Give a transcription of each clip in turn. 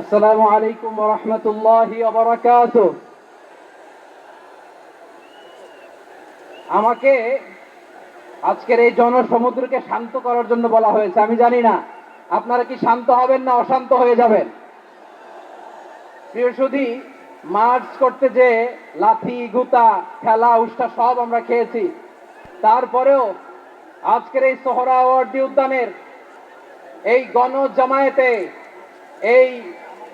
আসসালামু আলাইকুম রহমতুল্লাহি আমাকে আজকের এই জনসমুদ্রকে শান্ত করার জন্য বলা হয়েছে, আমি জানি না। আপনারা কি শান্ত হবেন না অশান্ত হয়ে যাবেন? প্রিয় সুধী, মার্চ করতে যে লাথি, গুতা খেলা উষ্টা সব আমরা খেয়েছি, তারপরেও আজকের এই সোহরাওয়ার্দী উদ্যানের এই গণ জামায়াতে এই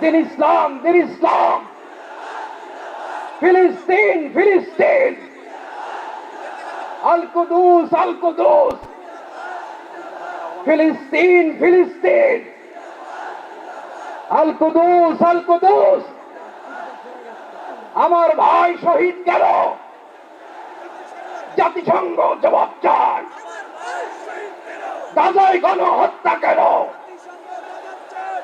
দিন ইসলাম দিন ইসলাম। ফিলিস্তিন ফিলিস্তিন। আল কুদুস আল কুদুস। ফিলিস্তিন ফিলিস্তিন। আল কুদুস আল কুদুস। আমার ভাই শহীদ গেল। জাতিসংঘ জবাব চায়। গাজায় গণহত্যা কেন?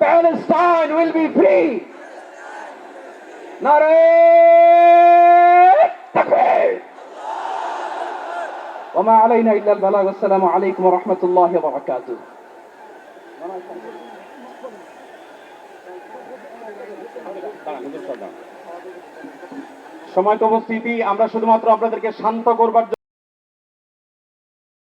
Palestine will be free নারে তাকবীর وما علينا إلا البلاغ والسلام عليكم ورحمة الله وبركاته সময় উপস্থিতি আমরা শুধুমাত্র আপনাদেরকে শান্ত করবার